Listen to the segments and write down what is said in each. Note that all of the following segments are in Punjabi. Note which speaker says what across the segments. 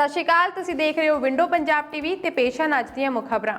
Speaker 1: ਸਤਿ ਸ਼੍ਰੀ ਅਕਾਲ, ਤੁਸੀਂ ਦੇਖ ਰਹੇ ਹੋ ਵਿੰਡੋ ਪੰਜਾਬ ਟੀਵੀ ਤੇ ਪੇਸ਼ ਹਨ ਅੱਜ ਦੀਆਂ ਮੁੱਖ ਖਬਰਾਂ।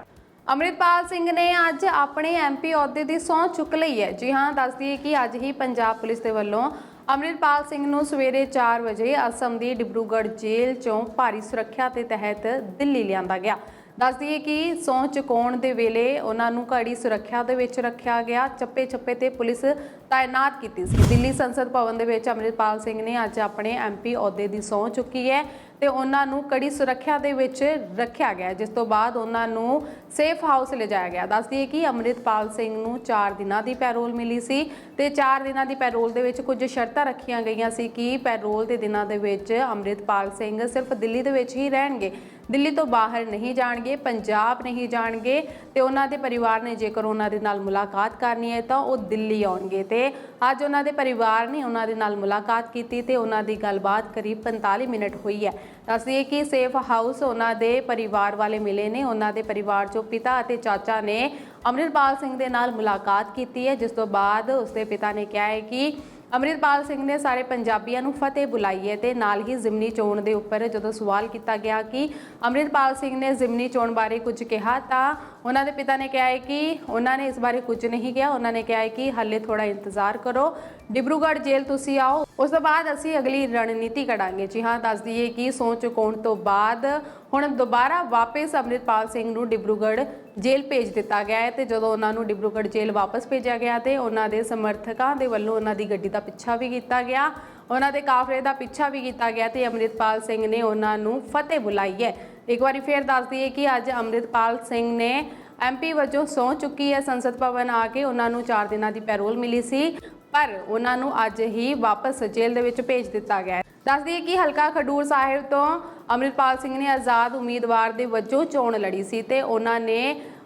Speaker 1: ਅੰਮ੍ਰਿਤਪਾਲ ਸਿੰਘ ਨੇ ਅੱਜ ਆਪਣੇ ਐਮਪੀ ਅਹੁਦੇ ਦੀ ਸਹੁੰ ਚੁੱਕ ਲਈ ਹੈ। ਜੀ ਹਾਂ, ਦੱਸ ਦਈਏ ਕਿ ਅੱਜ ਹੀ ਪੰਜਾਬ ਪੁਲਿਸ ਦੇ ਵੱਲੋਂ ਅੰਮ੍ਰਿਤਪਾਲ ਸਿੰਘ ਨੂੰ ਸਵੇਰੇ 4 ਵਜੇ ਅਸਮ ਦੀ ਡਿਬਰੂਗੜ੍ਹ ਜੇਲ੍ਹ ਚੋਂ ਭਾਰੀ ਸੁਰੱਖਿਆ ਦੇ ਤਹਿਤ ਦਿੱਲੀ ਲਿਆਂਦਾ ਗਿਆ। ਦੱਸ ਦਈਏ ਕਿ ਸਹੁੰ ਚੁਕਾਉਣ ਦੇ ਵੇਲੇ ਉਹਨਾਂ ਨੂੰ ਕੜੀ ਸੁਰੱਖਿਆ ਦੇ ਵਿੱਚ ਰੱਖਿਆ ਗਿਆ। ਚੱਪੇ ਚੱਪੇ ਤੇ ਪੁਲਿਸ ਤਾਇਨਾਤ ਕੀਤੀ ਸੀ। ਦਿੱਲੀ ਸੰਸਦ ਭਵਨ ਦੇ ਵਿੱਚ ਅੰਮ੍ਰਿਤਪਾਲ ਸਿੰਘ ਨੇ ਅੱਜ ਆਪਣੇ ਐਮਪੀ ਅਹੁਦੇ ਦੀ ਸਹੁੰ ਚੁੱਕੀ ਹੈ। ਤੇ ਉਹਨਾਂ ਨੂੰ ਕੜੀ ਸੁਰੱਖਿਆ ਦੇ ਵਿੱਚ ਰੱਖਿਆ ਗਿਆ ਜਿਸ ਤੋਂ ਬਾਅਦ ਉਹਨਾਂ ਨੂੰ ਸੇਫ ਹਾਊਸ ਲਿਜਾਇਆ ਗਿਆ। ਦੱਸ ਦਈਏ ਕਿ ਅੰਮ੍ਰਿਤਪਾਲ ਸਿੰਘ ਨੂੰ 4 ਦਿਨਾਂ ਦੀ ਪੈਰੋਲ ਮਿਲੀ ਸੀ ਤੇ 4 ਦਿਨਾਂ ਦੀ ਪੈਰੋਲ ਦੇ ਵਿੱਚ ਕੁਝ ਸ਼ਰਤਾਂ ਰੱਖੀਆਂ ਗਈਆਂ ਸੀ ਕਿ ਪੈਰੋਲ ਦੇ ਦਿਨਾਂ ਦੇ ਵਿੱਚ ਅੰਮ੍ਰਿਤਪਾਲ ਸਿੰਘ ਸਿਰਫ ਦਿੱਲੀ ਦੇ ਵਿੱਚ ਹੀ ਰਹਿਣਗੇ। ਦਿੱਲੀ ਤੋਂ ਬਾਹਰ ਨਹੀਂ ਜਾਣਗੇ, ਪੰਜਾਬ ਨਹੀਂ ਜਾਣਗੇ ਤੇ ਉਹਨਾਂ ਦੇ ਪਰਿਵਾਰ ਨੇ ਜੇਕਰ ਉਹਨਾਂ ਦੇ ਨਾਲ ਮੁਲਾਕਾਤ ਕਰਨੀ ਹੈ ਤਾਂ ਉਹ ਦਿੱਲੀ ਆਉਣਗੇ ਤੇ ਅੱਜ ਉਹਨਾਂ ਦੇ ਪਰਿਵਾਰ ਨੇ ਉਹਨਾਂ ਦੇ ਨਾਲ ਮੁਲਾਕਾਤ ਕੀਤੀ ਤੇ ਉਹਨਾਂ ਦੀ ਗੱਲਬਾਤ ਕਰੀਬ 45 ਮਿੰਟ ਹੋਈ ਹੈ। ਦੱਸਦੀਏ ਕਿ ਸੇਫ ਹਾਊਸ ਉਹਨਾਂ ਦੇ ਪਰਿਵਾਰ ਵਾਲੇ ਮਿਲੇ ਨੇ। ਉਹਨਾਂ ਦੇ ਪਰਿਵਾਰ ਚੋਂ ਪਿਤਾ ਅਤੇ ਚਾਚਾ ਨੇ ਅੰਮ੍ਰਿਤਪਾਲ ਸਿੰਘ ਦੇ ਨਾਲ ਮੁਲਾਕਾਤ ਕੀਤੀ ਹੈ। ਜਿਸ ਤੋਂ ਬਾਅਦ ਉਸਦੇ ਪਿਤਾ ਨੇ ਕਿਹਾ ਹੈ ਕਿ ਅੰਮ੍ਰਿਤਪਾਲ ਸਿੰਘ ਨੇ ਸਾਰੇ ਪੰਜਾਬੀਆਂ ਨੂੰ ਫਤਿਹ ਬੁਲਾਈ ਹੈ ਤੇ ਨਾਲ ਹੀ ਜ਼ਿਮਨੀ ਚੋਣ ਦੇ ਉੱਪਰ ਜਦੋਂ ਸਵਾਲ ਕੀਤਾ ਗਿਆ ਕਿ ਅੰਮ੍ਰਿਤਪਾਲ ਸਿੰਘ ਨੇ ਜ਼ਿਮਨੀ ਚੋਣ ਬਾਰੇ ਕੁਝ ਕਿਹਾ ਤਾਂ ਉਹਨਾਂ ਦੇ ਪਿਤਾ ਨੇ ਕਿਹਾ ਹੈ ਕਿ ਉਹਨਾਂ ਨੇ ਇਸ ਬਾਰੇ ਕੁਝ ਨਹੀਂ ਕਿਹਾ। ਉਹਨਾਂ ਨੇ ਕਿਹਾ ਹੈ ਕਿ ਹਾਲੇ ਥੋੜਾ ਇੰਤਜ਼ਾਰ ਕਰੋ। ਡਿਬਰੂਗੜ੍ਹ ਜੇਲ੍ਹ ਤੁਸੀਂ ਆਓ। ਉਸ ਤੋਂ ਬਾਅਦ ਅਸੀਂ ਅਗਲੀ ਰਣਨੀਤੀ ਕਢਾਂਗੇ ਜੀ ਹਾਂ, ਦੱਸ ਦਈਏ ਕਿ ਸਹੁੰ ਚੁਕਾਉਣ ਤੋਂ ਬਾਅਦ ਹੁਣ ਦੁਬਾਰਾ ਵਾਪਸ ਅੰਮ੍ਰਿਤਪਾਲ ਸਿੰਘ ਨੂੰ ਡਿਬਰੂਗੜ੍ਹ ਜੇਲ੍ਹ ਭੇਜ ਦਿੱਤਾ ਗਿਆ ਹੈ ਤੇ ਜਦੋਂ ਉਹਨਾਂ ਨੂੰ ਡਿਬਰੂਗੜ੍ਹ ਜੇਲ੍ਹ ਵਾਪਸ ਭੇਜਿਆ ਗਿਆ ਤੇ ਉਹਨਾਂ ਦੇ ਸਮਰਥਕਾਂ ਦੇ ਵੱਲੋਂ ਉਹਨਾਂ ਦੀ ਗੱਡੀ ਦਾ ਪਿੱਛਾ ਵੀ ਕੀਤਾ ਗਿਆ। ਉਹਨਾਂ ਦੇ ਕਾਫਲੇ ਦਾ ਪਿੱਛਾ ਵੀ ਕੀਤਾ ਗਿਆ ਤੇ ਅੰਮ੍ਰਿਤਪਾਲ ਸਿੰਘ ਨੇ ਉਹਨਾਂ ਨੂੰ ਫਤਿਹ ਬੁਲਾਈ ਹੈ। ਇੱਕ ਵਾਰੀ ਫੇਰ ਦੱਸ ਦਈਏ ਕਿ ਅੱਜ ਅੰਮ੍ਰਿਤਪਾਲ ਸਿੰਘ ਨੇ ਐਮਪੀ ਵਜੋਂ ਸਹੁੰ ਚੁੱਕੀ ਹੈ। ਸੰਸਦ ਭਵਨ ਆ ਕੇ ਉਹਨਾਂ ਨੂੰ 4 ਦਿਨਾਂ ਦੀ ਪੈਰੋਲ ਮਿਲੀ ਸੀ। ਪਰ ਉਹਨਾਂ ਨੂੰ ਅੱਜ ਹੀ ਵਾਪਸ ਜੇਲ੍ਹ ਦੇ ਵਿੱਚ ਭੇਜ ਦਿੱਤਾ ਗਿਆ ਹੈ। ਦੱਸ ਦਈਏ ਕਿ ਹਲਕਾ ਖਡੂਰ ਸਾਹਿਬ ਤੋਂ ਅੰਮ੍ਰਿਤਪਾਲ ਸਿੰਘ ਨੇ ਆਜ਼ਾਦ ਉਮੀਦਵਾਰ ਦੇ ਵਜੋਂ ਚੋਣ ਲੜੀ ਸੀ ਤੇ ਉਹਨਾਂ ਨੇ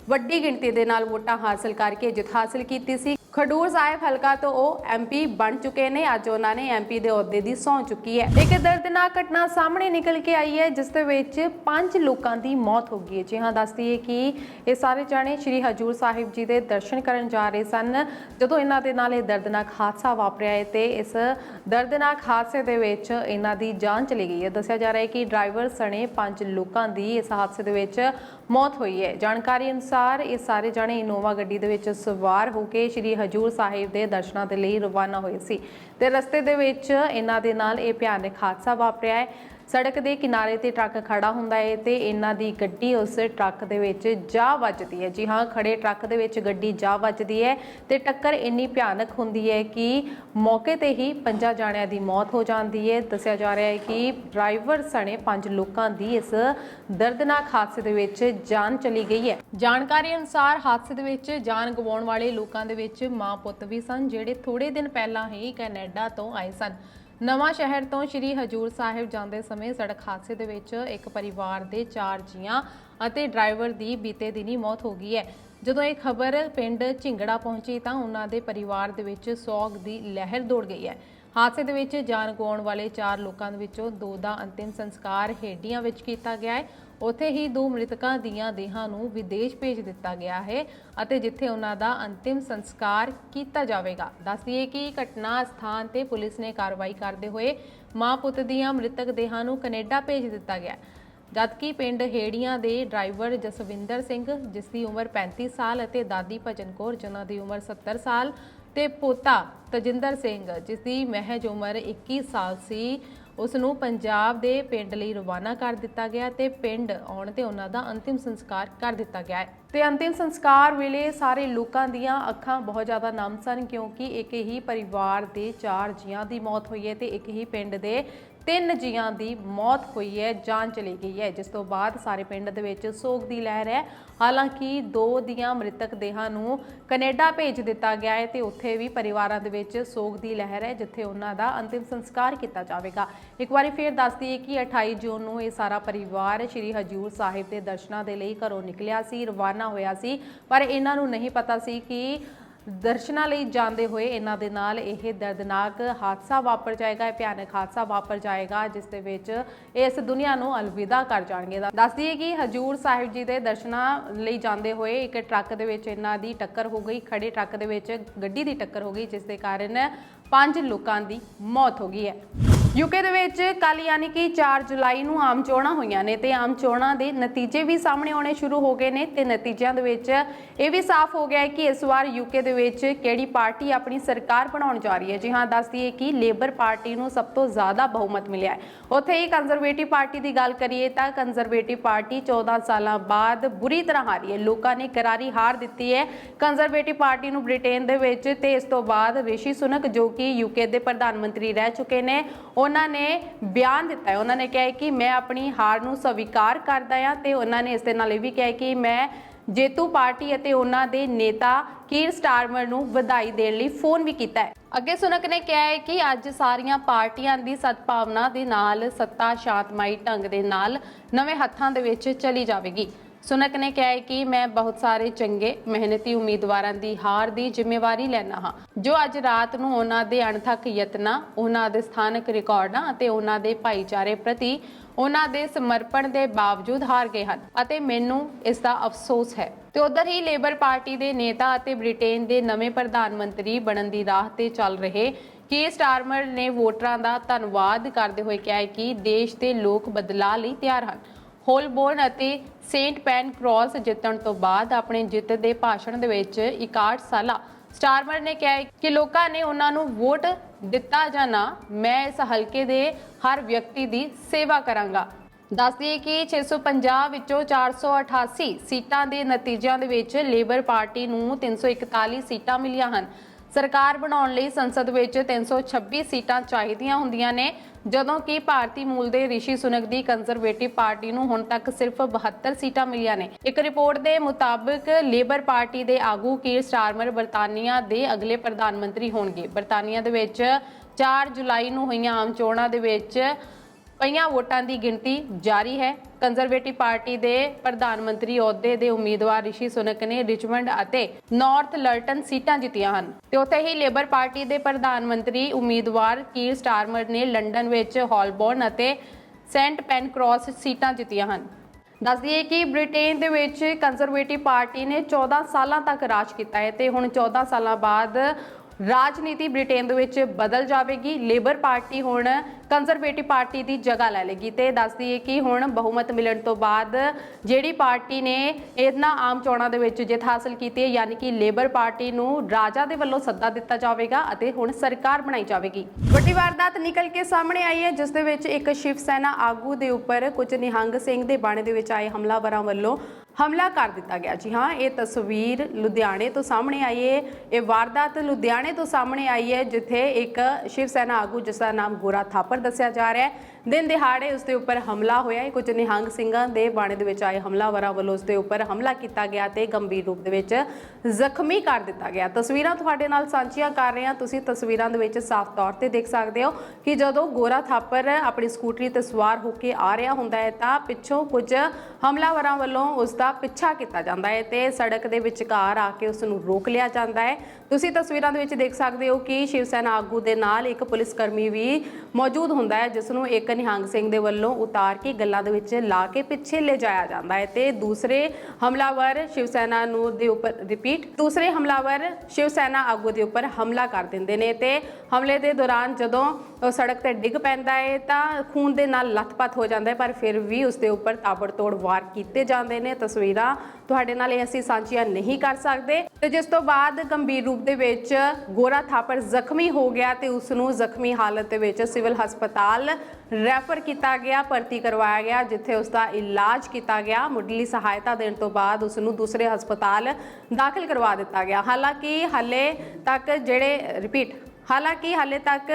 Speaker 1: ਵੱਡੀ ਗਿਣਤੀ ਦੇ ਨਾਲ ਵੋਟਾਂ ਹਾਸਲ ਕਰਕੇ ਜਿੱਤ ਹਾਸਲ ਕੀਤੀ ਸੀ। ਖਡੂਰ ਸਾਹਿਬ ਹਲਕਾ ਤੋਂ ਉਹ ਐਮਪੀ ਬਣ ਚੁੱਕੇ ਨੇ। ਅੱਜ ਉਹਨਾਂ ਨੇ ਐਮਪੀ ਦੇ ਅਹੁਦੇ ਦੀ ਸਹੁੰ ਚੁੱਕੀ ਹੈ। ਇੱਕ ਦਰਦਨਾਕ ਘਟਨਾ ਸਾਹਮਣੇ ਨਿਕਲ ਕੇ ਆਈ ਹੈ, ਜਿਸ ਦੇ ਵਿੱਚ ਪੰਜ ਲੋਕਾਂ ਦੀ ਮੌਤ ਹੋ ਗਈ ਹੈ। ਜੀ ਹਾਂ ਦੱਸਦੀ ਹੈ ਕਿ ਇਹ ਸਾਰੇ ਜਾਣੇ ਸ੍ਰੀ ਹਜੂਰ ਸਾਹਿਬ ਜੀ ਦੇ ਦਰਸ਼ਨ ਕਰਨ ਜਾ ਰਹੇ ਸਨ। ਜਦੋਂ ਇਹਨਾਂ ਦੇ ਨਾਲ ਇਹ ਦਰਦਨਾਕ ਹਾਦਸਾ ਵਾਪਰਿਆ ਹੈ ਤੇ ਇਸ ਦਰਦਨਾਕ ਹਾਦਸੇ ਦੇ ਵਿੱਚ ਇਹਨਾਂ ਦੀ ਜਾਨ ਚਲੀ ਗਈ ਹੈ। ਦੱਸਿਆ ਜਾ ਰਿਹਾ ਹੈ ਕਿ ਡਰਾਈਵਰ ਸਣੇ ਪੰਜ ਲੋਕਾਂ ਦੀ ਇਸ ਹਾਦਸੇ ਦੇ ਵਿੱਚ ਮੌਤ ਹੋਈ ਹੈ। ਜਾਣਕਾਰੀ ਅਨੁਸਾਰ ਇਹ ਸਾਰੇ ਜਾਣੇ ਇਨੋਵਾ ਗੱਡੀ ਦੇ ਵਿੱਚ ਸਵਾਰ ਹੋ ਕੇ ਸ੍ਰੀ ਹਜੂਰ ਸਾਹਿਬ ਦੇ ਦਰਸ਼ਨਾਂ ਦੇ ਲਈ ਰਵਾਨਾ ਹੋਏ ਸੀ। ਤੇ ਰਸਤੇ ਦੇ ਵਿੱਚ ਇਹਨਾਂ ਦੇ ਨਾਲ ਇਹ ਭਿਆਨਕ ਹਾਦਸਾ ਵਾਪਰਿਆ ਹੈ। ਸੜਕ ਦੇ ਕਿਨਾਰੇ ਤੇ ਟਰੱਕ ਖੜਾ ਹੁੰਦਾ ਹੈ ਤੇ ਇਹਨਾਂ ਦੀ ਗੱਡੀ ਉਸ ਟਰੱਕ ਦੇ ਵਿੱਚ ਜਾ ਵੱਜਦੀ ਹੈ। ਜੀ ਹਾਂ, ਖੜੇ ਟਰੱਕ ਦੇ ਵਿੱਚ ਗੱਡੀ ਜਾ ਵੱਜਦੀ ਹੈ ਤੇ ਟੱਕਰ ਇੰਨੀ ਭਿਆਨਕ ਹੁੰਦੀ ਹੈ ਕਿ ਮੌਕੇ ਤੇ ਹੀ ਪੰਜਾਂ ਜਾਣਿਆਂ ਦੀ ਮੌਤ ਹੋ ਜਾਂਦੀ ਹੈ। ਦੱਸਿਆ ਜਾ ਰਿਹਾ ਹੈ ਕਿ ਡਰਾਈਵਰ ਸਣੇ ਪੰਜ ਲੋਕਾਂ ਦੀ ਇਸ ਦਰਦਨਾਕ ਹਾਦਸੇ ਦੇ ਵਿੱਚ ਜਾਨ ਚਲੀ ਗਈ ਹੈ। ਜਾਣਕਾਰੀ ਅਨੁਸਾਰ ਹਾਦਸੇ ਦੇ ਵਿੱਚ ਜਾਨ ਗਵਾਉਣ ਵਾਲੇ ਲੋਕਾਂ ਦੇ ਵਿੱਚ ਮਾਂ ਪੁੱਤ ਵੀ ਸਨ, ਜਿਹੜੇ ਥੋੜੇ ਦਿਨ ਪਹਿਲਾਂ ਹੀ ਕੈਨੇਡਾ ਤੋਂ ਆਏ ਸਨ। ਨਵਾਂ ਸ਼ਹਿਰ ਤੋਂ ਸ਼੍ਰੀ ਹਜੂਰ ਸਾਹਿਬ ਜਾਂਦੇ ਸਮੇਂ ਸੜਕ ਹਾਦਸੇ ਦੇ ਵਿੱਚ ਇੱਕ ਪਰਿਵਾਰ ਦੇ ਚਾਰ ਜੀਆਂ ਅਤੇ ਡਰਾਈਵਰ ਦੀ ਬੀਤੇ ਦਿਨੀ ਮੌਤ ਹੋ ਗਈ ਹੈ। ਜਦੋਂ ਇਹ ਖਬਰ ਪਿੰਡ ਝਿੰਗੜਾ ਪਹੁੰਚੀ ਤਾਂ ਉਹਨਾਂ ਦੇ ਪਰਿਵਾਰ ਦੇ ਵਿੱਚ ਸੋਗ ਦੀ ਲਹਿਰ ਦੌੜ ਗਈ ਹੈ। ਹਾਦਸੇ ਦੇ ਵਿੱਚ ਜਾਨ ਗਵਾਉਣ ਵਾਲੇ ਚਾਰ ਲੋਕਾਂ ਦੇ ਵਿੱਚੋਂ ਦੋ ਦਾ ਅੰਤਿਮ ਸੰਸਕਾਰ ਹੇਡੀਆਂ ਵਿੱਚ ਕੀਤਾ ਗਿਆ ਹੈ। ਉੱਥੇ ਹੀ ਦੋ ਮ੍ਰਿਤਕਾਂ ਦੀਆਂ ਦੇਹਾਂ ਨੂੰ ਵਿਦੇਸ਼ ਭੇਜ ਦਿੱਤਾ ਗਿਆ ਹੈ ਅਤੇ ਜਿੱਥੇ ਉਹਨਾਂ ਦਾ ਅੰਤਿਮ ਸੰਸਕਾਰ ਕੀਤਾ ਜਾਵੇਗਾ। ਦੱਸਦੀਏ ਕਿ ਘਟਨਾ ਸਥਾਨ ਤੇ ਪੁਲਿਸ ਨੇ ਕਾਰਵਾਈ ਕਰਦੇ ਹੋਏ ਮਾਂ ਪੁੱਤ ਦੀਆਂ ਮ੍ਰਿਤਕ ਦੇਹਾਂ ਨੂੰ ਕੈਨੇਡਾ ਭੇਜ ਦਿੱਤਾ ਗਿਆ। ਜਦਕਿ ਪਿੰਡ ਹੇੜੀਆਂ ਦੇ ਡਰਾਈਵਰ ਜਸਵਿੰਦਰ ਸਿੰਘ ਜਿਸ ਦੀ ਉਮਰ 35 ਸਾਲ ਅਤੇ ਦਾਦੀ ਭਜਨ ਕੌਰ, ਜਿਨ੍ਹਾਂ ਦੀ ਉਮਰ 70 ਸਾਲ ਤੇ ਪੋਤਾ ਤਜਿੰਦਰ ਸਿੰਘ, ਜਿਸ ਦੀ ਮਹਿਜ ਉਮਰ 21 ਸਾਲ ਸੀ, ਉਸ ਨੂੰ ਪੰਜਾਬ ਦੇ ਪਿੰਡ ਲਈ ਰਵਾਨਾ ਕਰ ਦਿੱਤਾ ਗਿਆ ਤੇ ਪਿੰਡ ਆਉਣ ਤੇ ਉਹਨਾਂ ਦਾ ਅੰਤਿਮ ਸੰਸਕਾਰ ਕਰ ਦਿੱਤਾ ਗਿਆ ਹੈ। ਤੇ ਅੰਤਿਮ ਸੰਸਕਾਰ ਵੇਲੇ ਸਾਰੇ ਲੋਕਾਂ ਦੀਆਂ ਅੱਖਾਂ ਬਹੁਤ ਜ਼ਿਆਦਾ ਨਮ ਸਨ ਕਿਉਂਕਿ ਇੱਕ ਹੀ ਪਰਿਵਾਰ ਦੇ ਚਾਰ ਜੀਆਂ ਦੀ ਮੌਤ ਹੋਈ ਹੈ ਤੇ ਇੱਕ ਹੀ ਪਿੰਡ ਦੇ ਤਿੰਨ ਜੀਆਂ ਦੀ ਮੌਤ ਹੋਈ ਹੈ, ਜਾਨ ਚਲੀ ਗਈ ਹੈ। ਜਿਸ ਤੋਂ ਬਾਅਦ ਸਾਰੇ ਪਿੰਡ ਦੇ ਵਿੱਚ ਸੋਗ ਦੀ ਲਹਿਰ ਹੈ। ਹਾਲਾਂਕਿ ਦੋ ਦੀਆਂ ਮ੍ਰਿਤਕ ਦੇਹਾਂ ਨੂੰ ਕੈਨੇਡਾ ਭੇਜ ਦਿੱਤਾ ਗਿਆ ਹੈ ਤੇ ਉੱਥੇ ਵੀ ਪਰਿਵਾਰਾਂ ਦੇ ਵਿੱਚ ਸੋਗ ਦੀ ਲਹਿਰ ਹੈ, ਜਿੱਥੇ ਉਹਨਾਂ ਦਾ ਅੰਤਿਮ ਸੰਸਕਾਰ ਕੀਤਾ ਜਾਵੇਗਾ। ਇੱਕ ਵਾਰੀ ਫੇਰ ਦੱਸ ਦਈਏ ਕਿ 28 ਜੂਨ ਨੂੰ ਇਹ ਸਾਰਾ ਪਰਿਵਾਰ ਸ੍ਰੀ ਹਜੂਰ ਸਾਹਿਬ ਦੇ ਦਰਸ਼ਨਾਂ ਦੇ ਲਈ ਘਰੋਂ ਨਿਕਲਿਆ ਸੀ, ਰਵਾਨਾ ਹੋਇਆ ਸੀ। ਪਰ ਇਹਨਾਂ ਨੂੰ ਨਹੀਂ ਪਤਾ ਸੀ ਕਿ ਦਰਸ਼ਨਾਂ ਲਈ ਜਾਂਦੇ ਹੋਏ ਇਹਨਾਂ ਦੇ ਨਾਲ ਇਹ ਦਰਦਨਾਕ ਹਾਦਸਾ ਵਾਪਰ ਜਾਏਗਾ, ਇਹ ਭਿਆਨਕ ਹਾਦਸਾ ਵਾਪਰ ਜਾਏਗਾ, ਜਿਸ ਦੇ ਵਿੱਚ ਇਸ ਦੁਨੀਆ ਨੂੰ ਅਲਵਿਦਾ ਕਰ ਜਾਣਗੇ। ਦੱਸ ਦਈਏ ਕਿ ਹਜੂਰ ਸਾਹਿਬ ਜੀ ਦੇ ਦਰਸ਼ਨਾਂ ਲਈ ਜਾਂਦੇ ਹੋਏ ਇੱਕ ਟਰੱਕ ਦੇ ਵਿੱਚ ਇਹਨਾਂ ਦੀ ਟੱਕਰ ਹੋ ਗਈ ਖੜੇ ਟਰੱਕ ਦੇ ਵਿੱਚ ਗੱਡੀ ਦੀ ਟੱਕਰ ਹੋ ਗਈ, ਜਿਸ ਦੇ ਕਾਰਨ ਪੰਜ ਲੋਕਾਂ ਦੀ ਮੌਤ ਹੋ ਗਈ ਹੈ। ਯੂਕੇ ਦੇ ਵਿੱਚ ਕੱਲ ਯਾਨੀ ਕਿ 4 ਜੁਲਾਈ ਨੂੰ ਆਮ ਚੋਣਾਂ ਹੋਈਆਂ ਨੇ ਤੇ ਆਮ ਚੋਣਾਂ ਦੇ ਨਤੀਜੇ ਵੀ ਸਾਹਮਣੇ ਆਉਣੇ ਸ਼ੁਰੂ ਹੋ ਗਏ ਨੇ ਤੇ ਨਤੀਜਿਆਂ ਦੇ ਵਿੱਚ ਇਹ ਵੀ ਸਾਫ਼ ਹੋ ਗਿਆ ਹੈ ਕਿ ਇਸ ਵਾਰ ਯੂਕੇ ਦੇ ਵਿੱਚ ਕਿਹੜੀ ਪਾਰਟੀ ਆਪਣੀ ਸਰਕਾਰ ਬਣਾਉਣ ਜਾ ਰਹੀ ਹੈ। ਜੀ ਹਾਂ, ਦੱਸ ਦਈਏ ਕਿ ਲੇਬਰ ਪਾਰਟੀ ਨੂੰ ਸਭ ਤੋਂ ਜ਼ਿਆਦਾ ਬਹੁਮਤ ਮਿਲਿਆ ਹੈ। ਉੱਥੇ ਹੀ ਕੰਜ਼ਰਵੇਟਿਵ ਪਾਰਟੀ ਦੀ ਗੱਲ ਕਰੀਏ ਤਾਂ ਕੰਜ਼ਰਵੇਟਿਵ ਪਾਰਟੀ 14 ਸਾਲਾਂ ਬਾਅਦ ਬੁਰੀ ਤਰ੍ਹਾਂ ਹਾਰੀ ਹੈ। ਲੋਕਾਂ ਨੇ ਕਰਾਰੀ ਹਾਰ ਦਿੱਤੀ ਹੈ। ਕੰਜ਼ਰਵੇਟਿਵ ਪਾਰਟੀ ਨੂੰ ਬ੍ਰਿਟੇਨ ਦੇ ਵਿੱਚ ਤੇ ਇਸ ਤੋਂ ਬਾਅਦ ਰਿਸ਼ੀ ਸੁਨਕ ਜੋ ਕਿ ਯੂਕੇ ਦੇ ਪ੍ਰਧਾਨ ਮੰਤਰੀ ਰਹਿ ਚੁੱਕੇ ਨੇ ਉਹਨਾਂ ਨੇ ਬਿਆਨ ਦਿੱਤਾ ਹੈ। ਉਹਨਾਂ ਨੇ ਕਿਹਾ ਹੈ ਕਿ ਮੈਂ ਆਪਣੀ ਹਾਰ ਨੂੰ ਸਵੀਕਾਰ ਕਰਦਾ ਹਾਂ ਤੇ ਉਹਨਾਂ ਨੇ ਇਸ ਦੇ ਨਾਲ ਇਹ ਵੀ ਕਿਹਾ ਕਿ ਮੈਂ ਜੇਤੂ ਪਾਰਟੀ ਅਤੇ ਉਹਨਾਂ ਦੇ ਨੇਤਾ ਕੀਰ ਸਟਾਰਮਰ ਨੂੰ ਵਧਾਈ ਦੇਣ ਲਈ ਫੋਨ ਵੀ ਕੀਤਾ ਹੈ। ਅੱਗੇ ਸੁਨਕ ਨੇ ਕਿਹਾ ਹੈ ਕਿ ਅੱਜ ਸਾਰੀਆਂ ਪਾਰਟੀਆਂ ਦੀ ਸਦਭਾਵਨਾ ਦੇ ਨਾਲ ਸੱਤਾ ਸ਼ਾਂਤਮਈ ਢੰਗ ਦੇ ਨਾਲ ਨਵੇਂ ਹੱਥਾਂ ਦੇ ਵਿੱਚ ਚਲੀ ਜਾਵੇਗੀ। ਸੁਨਕ ਨੇ ਕਿਹਾ ਹੈ ਕਿ ਮੈਂ ਬਹੁਤ ਸਾਰੇ ਚੰਗੇ, ਮਿਹਨਤੀ ਉਮੀਦਵਾਰਾਂ ਦੀ ਹਾਰ ਦੀ ਜ਼ਿੰਮੇਵਾਰੀ ਲੈਣਾ ਹਾਂ। ਜੋ ਅੱਜ ਰਾਤ ਨੂੰ ਉਹਨਾਂ ਦੇ ਅਣਥੱਕ ਯਤਨਾਂ, ਉਹਨਾਂ ਦੇ ਸਥਾਨਕ ਰਿਕਾਰਡਾਂ ਅਤੇ ਉਹਨਾਂ ਦੇ ਭਾਈਚਾਰੇ ਪ੍ਰਤੀ ਉਹਨਾਂ ਦੇ ਸਮਰਪਣ ਦੇ ਬਾਵਜੂਦ ਹਾਰ ਗਏ ਹਨ ਅਤੇ ਮੈਨੂੰ ਇਸ ਦਾ ਅਫਸੋਸ ਹੈ। ਤੇ ਉਧਰ ਹੀ ਲੇਬਰ ਪਾਰਟੀ ਦੇ ਨੇਤਾ ਅਤੇ ਬ੍ਰਿਟੇਨ ਦੇ ਨਵੇਂ ਪ੍ਰਧਾਨ ਮੰਤਰੀ ਬਣਨ ਦੀ ਰਾਹ ਤੇ ਚੱਲ ਰਹੇ ਕੇ ਸਟਾਰਮਰ ਨੇ ਵੋਟਰਾਂ ਦਾ ਧੰਨਵਾਦ ਕਰਦੇ ਹੋਏ ਕਿਹਾ ਹੈ ਕਿ ਦੇਸ਼ ਦੇ ਲੋਕ ਬਦਲਾਅ ਲਈ ਤਿਆਰ ਹਨ। ਹੋਲਬੋਰਨ ਅਤੇ ਸੇਂਟ ਪੈਨ ਕ੍ਰਾਸ ਜਿੱਤਣ ਤੋਂ ਬਾਅਦ ਆਪਣੇ ਜਿੱਤ ਦੇ ਭਾਸ਼ਣ ਦੇ ਵਿੱਚ 61 ਸਾਲਾ ਸਟਾਰਮਰ ਨੇ ਕਿਹਾ ਕਿ ਲੋਕਾਂ ਨੇ ਉਹਨਾਂ ਨੂੰ ਵੋਟ ਦਿੱਤਾ ਜਾਂ ਨਾ, ਮੈਂ ਇਸ ਹਲਕੇ ਦੇ ਹਰ ਵਿਅਕਤੀ ਦੀ ਸੇਵਾ ਕਰਾਂਗਾ। ਦੱਸ ਦਈਏ ਕਿ 650 ਵਿੱਚੋਂ 488 ਸੀਟਾਂ ਦੇ ਨਤੀਜਿਆਂ ਦੇ ਵਿੱਚ ਲੇਬਰ ਪਾਰਟੀ ਨੂੰ 341 ਸੀਟਾਂ ਮਿਲੀਆਂ ਹਨ। ਸਰਕਾਰ ਬਣਾਉਣ ਲਈ ਸੰਸਦ ਵਿੱਚ 326 ਸੀਟਾਂ ਚਾਹੀਦੀਆਂ ਹੁੰਦੀਆਂ ਨੇ। ਜਦੋਂ ਕਿ ਭਾਰਤੀ ਮੂਲ ਦੇ ਰਿਸ਼ੀ ਸੁਨਕ ਦੀ ਕੰਜ਼ਰਵੇਟਿਵ ਪਾਰਟੀ ਨੂੰ ਹੁਣ ਤੱਕ ਸਿਰਫ 72 ਸੀਟਾਂ ਮਿਲੀਆਂ ਨੇ। ਇੱਕ ਰਿਪੋਰਟ ਦੇ ਮੁਤਾਬਕ ਲੇਬਰ ਪਾਰਟੀ ਦੇ ਆਗੂ ਕੀਰ ਸਟਾਰਮਰ ਬਰਤਾਨੀਆ ਦੇ ਅਗਲੇ ਪ੍ਰਧਾਨ ਮੰਤਰੀ ਹੋਣਗੇ। ਬਰਤਾਨੀਆ ਦੇ ਵਿੱਚ 4 ਜੁਲਾਈ ਨੂੰ ਹੋਈਆਂ ਆਮ ਚੋਣਾਂ ਦੇ ਵਿੱਚ ਪਈਆਂ ਵੋਟਾਂ ਦੀ ਗਿਣਤੀ ਜਾਰੀ ਹੈ। ਕੰਜ਼ਰਵੇਟਿਵ ਪਾਰਟੀ ਦੇ ਪ੍ਰਧਾਨ ਮੰਤਰੀ ਅਹੁਦੇ ਦੇ ਉਮੀਦਵਾਰ ਰਿਸ਼ੀ ਸੁਨਕ ਨੇ ਰਿਚਮੰਡ ਅਤੇ ਨਾਰਥ ਲਰਟਨ ਸੀਟਾਂ ਜਿੱਤੀਆਂ ਹਨ। ਤੇ ਉੱਥੇ ਹੀ ਲੇਬਰ ਪਾਰਟੀ ਦੇ ਪ੍ਰਧਾਨ ਮੰਤਰੀ ਉਮੀਦਵਾਰ ਕੀਰ ਸਟਾਰਮਰ ਨੇ ਲੰਡਨ ਵਿੱਚ ਹਾਲਬੋਰਨ ਅਤੇ ਸੈਂਟ ਪੈਨਕ੍ਰਾਸ ਸੀਟਾਂ ਜਿੱਤੀਆਂ ਹਨ। ਦੱਸ ਦਈਏ ਕਿ ਬ੍ਰਿਟੇਨ ਦੇ ਵਿੱਚ ਕੰਜ਼ਰਵੇਟਿਵ ਪਾਰਟੀ ਨੇ 14 ਸਾਲਾਂ ਤੱਕ ਰਾਜ ਕੀਤਾ ਹੈ ਤੇ ਹੁਣ 14 ਸਾਲਾਂ ਬਾਅਦ ਰਾਜਨੀਤੀ ਬ੍ਰਿਟੇਨ ਦੇ ਵਿੱਚ ਬਦਲ ਜਾਵੇਗੀ। ਲੇਬਰ ਪਾਰਟੀ ਹੁਣ ਕੰਜ਼ਰਵੇਟਿਵ ਪਾਰਟੀ ਦੀ ਜਗ੍ਹਾ ਲੈ ਲੇਗੀ ਤੇ ਦੱਸਦੀ ਹੈ ਕਿ ਹੁਣ ਬਹੁਮਤ ਮਿਲਣ ਤੋਂ ਬਾਅਦ ਜਿਹੜੀ ਪਾਰਟੀ ਨੇ ਇਹਨਾਂ ਆਮ ਚੋਣਾਂ ਦੇ ਵਿੱਚ ਜਿੱਤ ਹਾਸਲ ਕੀਤੀ ਹੈ, ਯਾਨੀ ਕਿ ਲੇਬਰ ਪਾਰਟੀ ਨੂੰ ਰਾਜਾ ਦੇ ਵੱਲੋਂ ਸੱਦਾ ਦਿੱਤਾ ਜਾਵੇਗਾ ਅਤੇ ਹੁਣ ਸਰਕਾਰ ਬਣਾਈ ਜਾਵੇਗੀ। ਵੱਡੀ ਵਾਰਦਾਤ ਨਿਕਲ ਕੇ ਸਾਹਮਣੇ ਆਈ ਹੈ, ਜਿਸ ਦੇ ਵਿੱਚ ਇੱਕ ਸ਼ਿਵ ਸੈਨਾ ਆਗੂ ਦੇ ਉੱਪਰ ਕੁਝ ਨਿਹੰਗ ਸਿੰਘ ਦੇ ਬਾਣੇ ਦੇ ਵਿੱਚ ਆਏ ਹਮਲਾਵਰਾਂ ਵੱਲੋਂ ਹਮਲਾ ਕਰ ਦਿੱਤਾ ਗਿਆ। ਜੀ ਹਾਂ, ਇਹ ਤਸਵੀਰ ਲੁਧਿਆਣੇ ਤੋਂ ਸਾਹਮਣੇ ਆਈ ਹੈ ਇਹ ਵਾਰਦਾਤ ਲੁਧਿਆਣੇ ਤੋਂ ਸਾਹਮਣੇ ਆਈ ਹੈ, ਜਿੱਥੇ ਇੱਕ ਸ਼ਿਵ ਸੈਨਾ ਆਗੂ, ਜਿਸ ਦਾ ਨਾਮ ਗੋਰਾ ਥਾਪਰ ਦੱਸਿਆ ਜਾ ਰਿਹਾ ਹੈ ਦਿਨ ਦਿਹਾੜੇ ਉਸ ਦੇ ਉੱਪਰ ਹਮਲਾ ਹੋਇਆ ਹੈ। ਕੁਝ ਨਿਹੰਗ ਸਿੰਘਾਂ ਦੇ ਬਾਣੇ ਦੇ ਵਿੱਚ ਆਏ ਹਮਲਾਵਰਾਂ ਵੱਲੋਂ ਉਸ ਦੇ ਉੱਪਰ ਹਮਲਾ ਕੀਤਾ ਗਿਆ ਤੇ ਗੰਭੀਰ ਰੂਪ ਦੇ ਵਿੱਚ ਜ਼ਖਮੀ ਕਰ ਦਿੱਤਾ ਗਿਆ। ਤਸਵੀਰਾਂ ਤੁਹਾਡੇ ਨਾਲ ਸਾਂਝੀਆਂ ਕਰ ਰਹੇ ਹਾਂ। ਤੁਸੀਂ ਤਸਵੀਰਾਂ ਦੇ ਵਿੱਚ ਸਾਫ਼ ਤੌਰ ਤੇ ਦੇਖ ਸਕਦੇ ਹੋ ਕਿ ਜਦੋਂ ਗੋਰਾ ਥਾਪਰ ਆਪਣੀ ਸਕੂਟਰੀ ਤੇ ਸਵਾਰ ਹੋ ਕੇ ਆ ਰਿਹਾ ਹੁੰਦਾ ਹੈ ਤਾਂ ਪਿੱਛੋਂ ਕੁਝ ਹਮਲਾਵਰਾਂ ਵੱਲੋਂ ਉਸ ਦਾ ਪਿੱਛਾ ਕੀਤਾ ਜਾਂਦਾ ਹੈ ਤੇ ਸੜਕ ਦੇ ਵਿਚਕਾਰ ਆ ਕੇ ਉਸ ਨੂੰ ਰੋਕ ਲਿਆ ਜਾਂਦਾ ਹੈ। ਤੁਸੀਂ ਤਸਵੀਰਾਂ ਦੇ ਵਿੱਚ ਦੇਖ ਸਕਦੇ ਹੋ ਕਿ ਸ਼ਿਵ ਸੈਨਾ ਆਗੂ ਦੇ ਨਾਲ ਇੱਕ ਪੁਲਿਸ ਕਰਮੀ ਵੀ ਮੌਜੂਦ ਹੁੰਦਾ ਹੈ ਜਿਸ ਨੂੰ ਇੱਕ ਨਿਹੰਗ ਸਿੰਘ ਦੇ ਵੱਲੋਂ ਉਤਾਰ ਕੇ ਗੱਲਾਂ ਦੇ ਵਿੱਚ ਲਾ ਕੇ ਪਿੱਛੇ ਲੈ ਜਾਇਆ ਜਾਂਦਾ ਹੈ ਤੇ ਦੂਸਰੇ ਹਮਲਾਵਰ ਸ਼ਿਵ ਸੈਨਾ ਨੂੰ ਦੇ ਉੱਪਰ ਰਿਪੀਟ ਦੂਸਰੇ ਹਮਲਾਵਰ ਸ਼ਿਵ ਸੈਨਾ ਆਗੂ ਦੇ ਉੱਪਰ ਹਮਲਾ ਕਰ ਦਿੰਦੇ ਨੇ ਤੇ ਹਮਲੇ ਦੇ ਦੌਰਾਨ ਜਦੋਂ ਉਹ ਸੜਕ ਤੇ ਡਿੱਗ ਪੈਂਦਾ ਹੈ ਤਾਂ ਖੂਨ ਦੇ ਨਾਲ ਲੱਥਪੱਥ ਹੋ ਜਾਂਦਾ ਹੈ, ਪਰ ਫਿਰ ਵੀ ਉਸ ਦੇ ਉੱਪਰ ਤਾਬੜਤੋੜ ਵਾਰ ਕੀਤੇ ਜਾਂਦੇ ਨੇ। ਤਸਵੀਰਾਂ ਤੁਹਾਡੇ ਨਾਲ ਇਹ ਅਸੀਂ ਸਾਂਝੀਆਂ ਨਹੀਂ ਕਰ ਸਕਦੇ। ਤੇ ਜਿਸ ਤੋਂ ਬਾਅਦ ਗੰਭੀਰ ਰੂਪ ਦੇ ਵਿੱਚ ਗੋਰਾ ਥਾਪਰ ਜ਼ਖਮੀ ਹੋ ਗਿਆ ਤੇ ਉਸ ਨੂੰ ਜ਼ਖਮੀ ਹਾਲਤ ਦੇ ਵਿੱਚ ਸਿਵਲ ਹਸਪਤਾਲ ਰੈਫਰ ਕੀਤਾ ਗਿਆ, ਭਰਤੀ ਕਰਵਾਇਆ ਗਿਆ, ਜਿੱਥੇ ਉਸ ਦਾ ਇਲਾਜ ਕੀਤਾ ਗਿਆ। ਮੁੱਢਲੀ ਸਹਾਇਤਾ ਦੇਣ ਤੋਂ ਬਾਅਦ ਉਸ ਨੂੰ ਦੂਸਰੇ ਹਸਪਤਾਲ ਦਾਖਲ ਕਰਵਾ ਦਿੱਤਾ ਗਿਆ। ਹਾਲਾਂਕਿ ਹੱਲੇ ਤੱਕ ਜਿਹੜੇ ਰਿਪੀਟ ਹਾਲਾਂਕਿ ਹਾਲੇ ਤੱਕ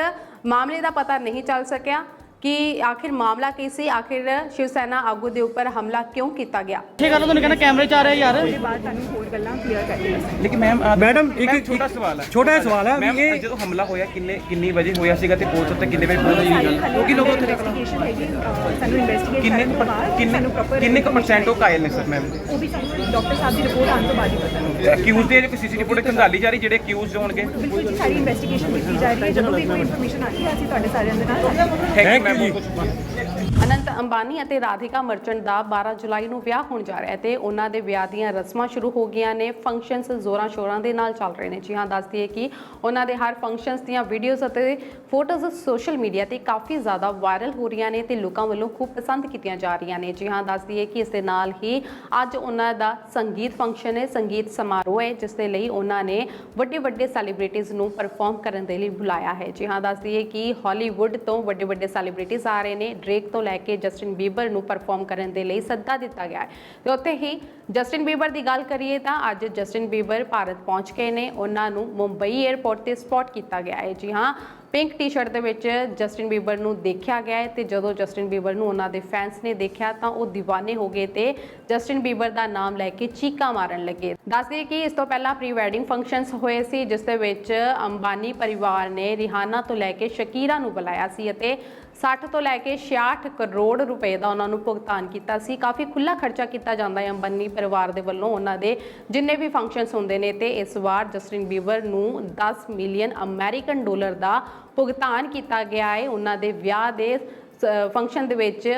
Speaker 1: ਮਾਮਲੇ ਦਾ ਪਤਾ ਨਹੀਂ ਚੱਲ ਸਕਿਆ। ਕਿ ਆਖਿਰ ਮਾਮਲਾ ਕੀ ਸੀ ਆਖਿਰ ਸ਼ਿਵ ਸੈਨਾ ਆਗੂ ਦੇ ਉੱਪਰ ਹਮਲਾ ਕਿਉਂ ਕੀਤਾ ਗਿਆ
Speaker 2: ਇਹ ਗੱਲ ਤੁਹਾਨੂੰ ਕਹਿੰਦਾ ਕੈਮਰੇ ਚ ਆ ਰਿਹਾ ਯਾਰ
Speaker 3: ਬਾਅਦ ਤੁਹਾਨੂੰ ਹੋਰ ਗੱਲਾਂ ਕਲੀਅਰ ਕਰਨੀਆਂ
Speaker 4: ਲੇਕਿਨ ਮੈਮ ਅਹ,
Speaker 5: ਮੈਡਮ, ਇੱਕ-
Speaker 4: ਮੈਮ, ਛੋਟਾ ਸਵਾਲ ਹੈ
Speaker 5: ਛੋਟਾ ਜਿਹਾ ਸਵਾਲ ਹੈ ਵੀ
Speaker 4: ਮੈਮ
Speaker 5: ਇਹ-
Speaker 4: ਜਦੋਂ ਹਮਲਾ ਹੋਇਆ ਕਿੰਨੇ ਕਿੰਨੀ ਵਜੇ ਹੋਇਆ ਸੀਗਾ ਤੇ ਪੁਲਿਸ ਉੱਤੇ ਕਿੰਨੇ ਵਜੇ ਪਹੁੰਚੀ ਸੀ ਗੱਲ ਕਿਉਂਕਿ ਲੋਕ ਉੱਥੇ
Speaker 3: ਇਨਵੈਸਟੀਗੇਸ਼ਨ ਹੈਗੀ ਅਹ, ਸਾਨੂੰ ਇਨਵੈਸਟੀਗੇਟ
Speaker 4: ਕਿੰਨੇ
Speaker 3: ਕਰਨ ਤੋਂ ਬਾਅਦ
Speaker 4: ਕਿੰਨੇ
Speaker 3: ਸਾਨੂੰ proper
Speaker 4: ਕਿੰਨੇ ਕੁ ਪਰਸੈਂਟ ਉਹ ਕਾਇਲ ਨੇ ਸਰ ਮੈਮ
Speaker 3: ਉਹ ਵੀ ਸਾਨੂੰ ਡਾਕਟਰ ਸਾਹਿਬ ਦੀ ਰਿਪੋਰਟ ਆਉਣ ਤੋਂ ਬਾਅਦ ਹੀ ਪਤਾ ਲੱਗੇਗਾ
Speaker 4: ਅਕਿਊਜ਼ ਦੇ ਕੋਈ ਸੀਸੀਟੀਵੀ ਫੁਟੇਜ ਖੰਗਾਲੀ ਜਾ ਰਹੀ ਜਿਹੜੇ ਅਕਿਊਜ਼ ਹੋਣਗੇ
Speaker 3: ਬਿਲਕੁਲ ਜੀ ਸਾਰੀ ਇਨਵੈਸਟੀਗੇਸ਼ਨ ਕੀਤੀ ਜਾ ਰਹੀ ਹੈ ਜਦੋਂ ਵੀ ਕੋਈ ਇਨਫੋਰਮੇਸ਼ਨ ਆਉਂਦੀ ਹੈ ਅਸੀਂ ਤੁਹਾਡੇ ਸਾਰਿਆਂ ਦੇ ਨਾਲ ਸਾਂਝੀ ਕਰਾਂਗੇ
Speaker 4: thank you Vamos.
Speaker 1: Anant Ambani ਅਤੇ ਰਾਧਿਕਾ ਮਰਚੈਂਟ ਦਾ 12 ਜੁਲਾਈ ਨੂੰ ਵਿਆਹ ਹੋਣ ਜਾ ਰਿਹਾ ਹੈ ਤੇ ਉਹਨਾਂ ਦੇ ਵਿਆਹ ਦੀਆਂ ਰਸਮਾਂ ਸ਼ੁਰੂ ਹੋ ਗਈਆਂ ਨੇ। ਫੰਕਸ਼ਨਸ ਜ਼ੋਰਾਂ ਸ਼ੋਰਾਂ ਦੇ ਨਾਲ ਚੱਲ ਰਹੇ ਨੇ। ਜੀ ਹਾਂ, ਦੱਸ ਦਈਏ ਕਿ ਉਹਨਾਂ ਦੇ ਹਰ ਫੰਕਸ਼ਨਸ ਦੀਆਂ ਵੀਡੀਓਜ਼ ਅਤੇ ਫੋਟੋਜ਼ ਸੋਸ਼ਲ ਮੀਡੀਆ ਤੇ ਕਾਫੀ ਜ਼ਿਆਦਾ ਵਾਇਰਲ ਹੋ ਰਹੀਆਂ ਨੇ ਤੇ ਲੋਕਾਂ ਵੱਲੋਂ ਖੂਬ ਪਸੰਦ ਕੀਤੀਆਂ ਜਾ ਰਹੀਆਂ ਨੇ। ਜੀ ਹਾਂ, ਦੱਸ ਦਈਏ ਕਿ ਇਸ ਦੇ ਨਾਲ ਹੀ ਅੱਜ ਉਹਨਾਂ ਦਾ ਸੰਗੀਤ ਫੰਕਸ਼ਨ ਹੈ, ਸੰਗੀਤ ਸਮਾਰੋਹ ਹੈ, ਜਿਸ ਦੇ ਲਈ ਉਹਨਾਂ ਨੇ ਵੱਡੇ ਵੱਡੇ ਸੈਲੀਬ੍ਰਿਟੀਜ਼ ਨੂੰ ਪਰਫਾਰਮ ਕਰਨ ਦੇ ਲਈ ਬੁਲਾਇਆ ਹੈ। ਜੀ ਹਾਂ, ਦੱਸ ਦਈਏ ਕਿ ਹਾਲੀਵੁੱਡ ਤੋਂ ਵੱਡੇ ਵੱਡੇ ਸੈਲੀਬ੍ਰਿਟੀਜ਼ ਆ ਰਹੇ ਨੇ। ਡ੍ਰੇਕ ਤੋਂ ਲੈ ਕੇ ਜਸਟਿਨ ਬੀਬਰ ਨੂੰ ਪਰਫਾਰਮ ਕਰਨ ਦੇ ਲਈ ਸੱਦਾ ਦਿੱਤਾ ਗਿਆ ਹੈ। ਤੇ ਉੱਥੇ ਹੀ ਜਸਟਿਨ ਬੀਬਰ ਦੀ ਗੱਲ ਕਰੀਏ ਤਾਂ ਅੱਜ ਜਸਟਿਨ ਬੀਬਰ ਭਾਰਤ ਪਹੁੰਚ ਗਏ ਨੇ। ਉਹਨਾਂ ਨੂੰ ਮੁੰਬਈ 에ਅਰਪੋਰਟ ਤੇ ਸਪੌਟ ਕੀਤਾ ਗਿਆ ਹੈ। ਜੀ ਹਾਂ ਪਿੰਕ ਟੀ-ਸ਼ਰਟ ਦੇ ਵਿੱਚ ਜਸਟਿਨ ਬੀਬਰ ਨੂੰ ਦੇਖਿਆ ਗਿਆ ਹੈ ਤੇ ਜਦੋਂ ਜਸਟਿਨ ਬੀਬਰ ਨੂੰ ਉਹਨਾਂ ਦੇ ਫੈਨਸ ਨੇ ਦੇਖਿਆ ਤਾਂ ਉਹ دیਵਾਨੇ ਹੋ ਗਏ ਤੇ ਜਸਟਿਨ ਬੀਬਰ ਦਾ ਨਾਮ ਲੈ ਕੇ ਚੀਕਾਂ ਮਾਰਨ ਲੱਗੇ। ਦੱਸਦੇ ਕਿ ਇਸ ਤੋਂ ਪਹਿਲਾਂ ਪ੍ਰੀ ਵੈਡਿੰਗ ਫੰਕਸ਼ਨਸ ਹੋਏ ਸੀ, ਜਿਸ ਦੇ ਵਿੱਚ ਅੰਬਾਨੀ ਪਰਿਵਾਰ ਨੇ ਰਿਹਾਨਾ ਤੋਂ ਲੈ ਕੇ ਸ਼ਕੀਰਾ ਨੂੰ ਬੁਲਾਇਆ ਸੀ ਅਤੇ 60 ਤੋਂ ਲੈ ਕੇ 66 ਕਰੋੜ ਰੁਪਏ ਦਾ ਉਹਨਾਂ ਨੂੰ ਭੁਗਤਾਨ ਕੀਤਾ ਸੀ। ਕਾਫੀ ਖੁੱਲਾ ਖਰਚਾ ਕੀਤਾ ਜਾਂਦਾ ਹੈ ਅੰਬਾਨੀ ਪਰਿਵਾਰ ਦੇ ਵੱਲੋਂ ਉਹਨਾਂ ਦੇ ਜਿੰਨੇ ਵੀ ਫੰਕਸ਼ਨਸ ਹੁੰਦੇ ਨੇ ਤੇ ਇਸ ਵਾਰ ਜਸਟਿਨ ਬੀਬਰ ਨੂੰ 10 ਮਿਲੀਅਨ ਅਮਰੀਕਨ ਡਾਲਰ ਦਾ ਭੁਗਤਾਨ ਕੀਤਾ ਗਿਆ ਹੈ ਉਹਨਾਂ ਦੇ ਵਿਆਹ ਦੇ ਫੰਕਸ਼ਨ ਦੇ ਵਿੱਚ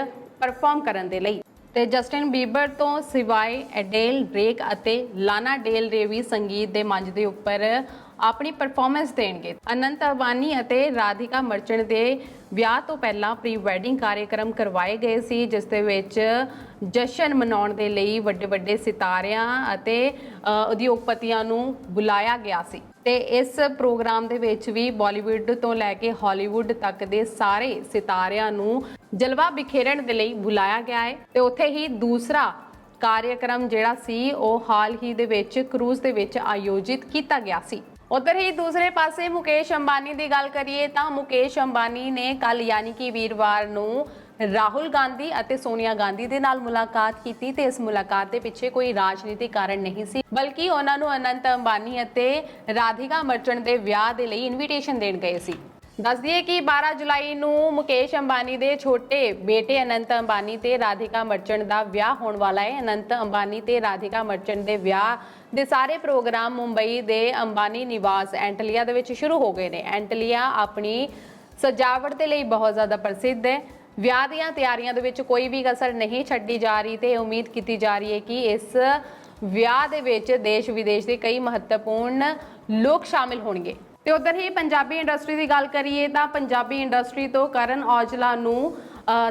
Speaker 1: ਪਰਫਾਰਮ ਕਰਨ ਦੇ ਲਈ। ਤੇ ਜਸਟਿਨ ਬੀਬਰ ਤੋਂ ਸਿਵਾਏ ਐਡੇਲ ਡ੍ਰੇਕ ਅਤੇ ਲਾਨਾ ਡੇਲ ਰੇ ਵੀ ਸੰਗੀਤ ਦੇ ਮੰਚ ਦੇ ਉੱਪਰ ਆਪਣੀ ਪਰਫਾਰਮੈਂਸ ਦੇਣਗੇ। ਅਨੰਤ ਅਵਾਨੀ ਅਤੇ ਰਾਧਿਕਾ ਮਰਚੈਂਟ ਦੇ ਵਿਆਹ ਤੋਂ ਪਹਿਲਾਂ ਪ੍ਰੀ ਵੈਡਿੰਗ ਕਾਰਜਕ੍ਰਮ ਕਰਵਾਏ ਗਏ ਸੀ, ਜਿਸ ਦੇ ਵਿੱਚ ਜਸ਼ਨ ਮਨਾਉਣ ਦੇ ਲਈ ਵੱਡੇ ਵੱਡੇ ਸਿਤਾਰਿਆਂ ਅਤੇ ਉਦਯੋਗਪਤੀਆਂ ਨੂੰ ਬੁਲਾਇਆ ਗਿਆ ਸੀ। ਤੇ ਇਸ ਪ੍ਰੋਗਰਾਮ ਦੇ ਵਿੱਚ ਵੀ ਬਾਲੀਵੁੱਡ ਤੋਂ ਲੈ ਕੇ ਹਾਲੀਵੁੱਡ ਤੱਕ ਦੇ ਸਾਰੇ ਸਿਤਾਰਿਆਂ ਨੂੰ ਜਲਵਾ ਬਿਖੇਰਨ ਦੇ ਲਈ ਬੁਲਾਇਆ ਗਿਆ ਹੈ ਤੇ ਉੱਥੇ ਹੀ ਦੂਸਰਾ ਕਾਰਜਕ੍ਰਮ ਜਿਹੜਾ ਸੀ, ਉਹ ਹਾਲ ਹੀ ਦੇ ਵਿੱਚ ਕਰੂਜ਼ ਦੇ ਵਿੱਚ ਆਯੋਜਿਤ ਕੀਤਾ ਗਿਆ ਸੀ। ਉਧਰ ਹੀ ਦੂਸਰੇ ਪਾਸੇ ਮੁਕੇਸ਼ ਅੰਬਾਨੀ ਦੀ ਗੱਲ ਕਰੀਏ ਤਾਂ ਮੁਕੇਸ਼ ਅੰਬਾਨੀ ਨੇ ਕੱਲ ਯਾਨੀ ਕਿ ਵੀਰਵਾਰ ਨੂੰ ਰਾਹੁਲ ਗਾਂਧੀ ਅਤੇ ਸੋਨੀਆ ਗਾਂਧੀ ਦੇ ਨਾਲ ਮੁਲਾਕਾਤ ਕੀਤੀ ਤੇ ਇਸ ਮੁਲਾਕਾਤ ਦੇ ਪਿੱਛੇ ਕੋਈ ਰਾਜਨੀਤਿਕ ਕਾਰਨ ਨਹੀਂ ਸੀ, ਬਲਕਿ ਉਹਨਾਂ ਨੂੰ ਅਨੰਤ ਅੰਬਾਨੀ ਅਤੇ ਰਾਧਿਕਾ ਮਰਚੈਂਟ ਦੇ ਵਿਆਹ ਦੇ ਲਈ ਇਨਵੀਟੇਸ਼ਨ ਦੇਣ ਗਏ ਸੀ। ਦੱਸ ਦਈਏ ਕਿ 12 ਜੁਲਾਈ ਨੂੰ ਮੁਕੇਸ਼ ਅੰਬਾਨੀ ਦੇ ਛੋਟੇ ਬੇਟੇ ਅਨੰਤ ਅੰਬਾਨੀ ਤੇ ਰਾਧਿਕਾ ਮਰਚੈਂਟ ਦਾ ਵਿਆਹ ਹੋਣ ਵਾਲਾ ਹੈ। ਅਨੰਤ ਅੰਬਾਨੀ ਤੇ ਰਾਧਿਕਾ ਮਰਚੈਂਟ ਦੇ ਵਿਆਹ ਦੇ ਸਾਰੇ ਪ੍ਰੋਗਰਾਮ ਮੁੰਬਈ ਦੇ ਅੰਬਾਨੀ ਨਿਵਾਸ ਐਂਟਲੀਆ ਦੇ ਵਿੱਚ ਸ਼ੁਰੂ ਹੋ ਗਏ ਨੇ। ਐਂਟਲੀਆ ਆਪਣੀ ਸਜਾਵਟ ਦੇ ਲਈ ਬਹੁਤ ਜ਼ਿਆਦਾ ਪ੍ਰਸਿੱਧ ਹੈ। ਵਿਆਹ ਦੀਆਂ ਤਿਆਰੀਆਂ ਦੇ ਵਿੱਚ ਕੋਈ ਵੀ ਕਸਰ ਨਹੀਂ ਛੱਡੀ ਜਾ ਰਹੀ ਤੇ ਉਮੀਦ ਕੀਤੀ ਜਾ ਰਹੀ ਹੈ ਕਿ ਇਸ ਵਿਆਹ ਦੇ ਵਿੱਚ ਦੇਸ਼ ਵਿਦੇਸ਼ ਦੇ ਕਈ ਮਹੱਤਵਪੂਰਨ ਲੋਕ ਸ਼ਾਮਿਲ ਹੋਣਗੇ। ਤੇ ਉਧਰ ਹੀ ਪੰਜਾਬੀ ਇੰਡਸਟਰੀ ਦੀ ਗੱਲ ਕਰੀਏ ਤਾਂ ਪੰਜਾਬੀ ਇੰਡਸਟਰੀ ਤੋਂ ਕਰਨ ਔਜਲਾ ਨੂੰ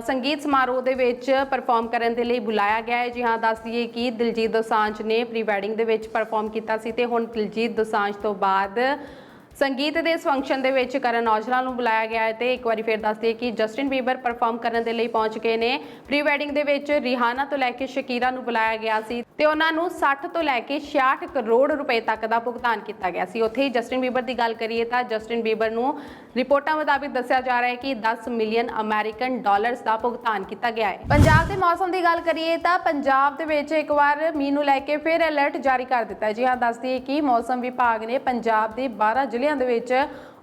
Speaker 1: ਸੰਗੀਤ ਸਮਾਰੋਹ ਦੇ ਵਿੱਚ ਪਰਫਾਰਮ ਕਰਨ ਦੇ ਲਈ ਬੁਲਾਇਆ ਗਿਆ ਹੈ। ਜੀ ਹਾਂ, ਦੱਸ ਦਈਏ ਕਿ ਦਿਲਜੀਤ ਦੋਸਾਂਝ ਨੇ ਪ੍ਰੀ ਵੈਡਿੰਗ ਦੇ ਵਿੱਚ ਪਰਫਾਰਮ ਕੀਤਾ ਸੀ ਤੇ ਹੁਣ ਦਿਲਜੀਤ ਦੋਸਾਂਝ ਤੋਂ ਬਾਅਦ ਸੰਗੀਤ ਦੇ ਇਸ ਫੰਕਸ਼ਨ ਦੇ ਵਿੱਚ ਕਰਨ ਔਜਲਾ ਨੂੰ ਬੁਲਾਇਆ ਗਿਆ ਹੈ ਤੇ ਇੱਕ ਵਾਰੀ ਫਿਰ ਦੱਸ ਦਈਏ ਕਿ ਜਸਟਿਨ ਬੀਬਰ ਪਰਫਾਰਮ ਕਰਨ ਦੇ ਲਈ ਪਹੁੰਚ ਗਏ ਨੇ। ਪ੍ਰੀ ਵੈਡਿੰਗ ਦੇ ਵਿੱਚ ਰਿਹਾਨਾ ਤੋਂ ਲੈ ਕੇ ਸ਼ਕੀਰਾ ਨੂੰ ਬੁਲਾਇਆ ਗਿਆ ਸੀ ਤੇ ਉਹਨਾਂ ਨੂੰ 60 ਤੋਂ ਲੈ ਕੇ 66 ਕਰੋੜ ਰੁਪਏ ਤੱਕ ਦਾ ਭੁਗਤਾਨ ਕੀਤਾ ਗਿਆ ਸੀ। ਉੱਥੇ ਹੀ ਜਸਟਿਨ ਬੀਬਰ ਦੀ ਗੱਲ ਕਰੀਏ ਤਾਂ ਜਸਟਿਨ ਬੀਬਰ ਨੂੰ ਰਿਪੋਰਟਾਂ ਮੁਤਾਬਿਕ ਦੱਸਿਆ ਜਾ ਰਿਹਾ ਹੈ ਕਿ 10 ਮਿਲੀਅਨ ਅਮਰੀਕਨ ਡਾਲਰਸ ਦਾ ਭੁਗਤਾਨ ਕੀਤਾ ਗਿਆ ਹੈ। ਪੰਜਾਬ ਦੇ ਮੌਸਮ ਦੀ ਗੱਲ ਕਰੀਏ ਤਾਂ ਪੰਜਾਬ ਦੇ ਵਿੱਚ ਇੱਕ ਵਾਰ ਮੀਂਹ ਨੂੰ ਲੈ ਕੇ ਫਿਰ ਅਲਰਟ ਜਾਰੀ ਕਰ ਦਿੱਤਾ ਹੈ। ਜੀ ਹਾਂ, ਦੱਸ ਦਈਏ ਕਿ ਮੌਸਮ ਵਿਭਾਗ ਨੇ ਪੰਜਾਬ ਦੇ 12 ਜ਼ਿਲ੍ਹਿਆਂ ਦੇ ਵਿੱਚ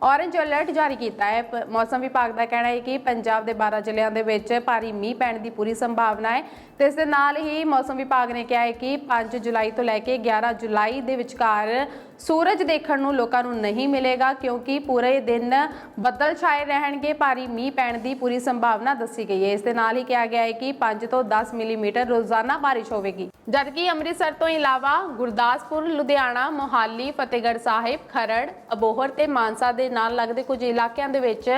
Speaker 1: ਔਰੇਂਜ ਅਲਰਟ ਜਾਰੀ ਕੀਤਾ ਹੈ। ਪ- ਮੌਸਮ ਵਿਭਾਗ ਦਾ ਕਹਿਣਾ ਹੈ ਕਿ ਪੰਜਾਬ ਦੇ 12 ਜ਼ਿਲ੍ਹਿਆਂ ਦੇ ਵਿੱਚ ਭਾਰੀ ਮੀਂਹ ਪੈਣ ਦੀ ਪੂਰੀ ਸੰਭਾਵਨਾ ਹੈ। ਤੇ ਇਸ ਦੇ ਨਾਲ ਹੀ ਮੌਸਮ ਵਿਭਾਗ ਨੇ ਕਿਹਾ ਹੈ ਕਿ 5 ਜੁਲਾਈ ਤੋਂ ਲੈ ਕੇ 11 ਜੁਲਾਈ ਦੇ ਵਿਚਕਾਰ ਸੂਰਜ ਦੇਖਣ ਨੂੰ ਲੋਕਾਂ ਨੂੰ ਨਹੀਂ ਮਿਲੇਗਾ, ਕਿਉਂਕਿ ਪੂਰੇ ਦਿਨ ਬੱਦਲ ਛਾਏ ਰਹਿਣਗੇ। ਭਾਰੀ ਮੀਂਹ ਪੈਣ ਦੀ ਪੂਰੀ ਸੰਭਾਵਨਾ ਦੱਸੀ ਗਈ ਹੈ। ਇਸ ਦੇ ਨਾਲ ਹੀ ਕਿਹਾ ਗਿਆ ਹੈ ਕਿ 5 ਤੋਂ 10 ਮਿਲੀਮੀਟਰ ਰੋਜ਼ਾਨਾ ਬਾਰਿਸ਼ ਹੋਵੇਗੀ। ਜਦਕਿ ਅੰਮ੍ਰਿਤਸਰ ਤੋਂ ਇਲਾਵਾ ਗੁਰਦਾਸਪੁਰ, ਲੁਧਿਆਣਾ, ਮੋਹਾਲੀ, ਫਤਿਹਗੜ੍ਹ ਸਾਹਿਬ, ਖਰੜ, ਅਬੋਹਰ ਤੇ ਮਾਨਸਾ ਦੇ ਨਾਲ ਲੱਗਦੇ ਕੁਝ ਇਲਾਕਿਆਂ ਦੇ ਵਿੱਚ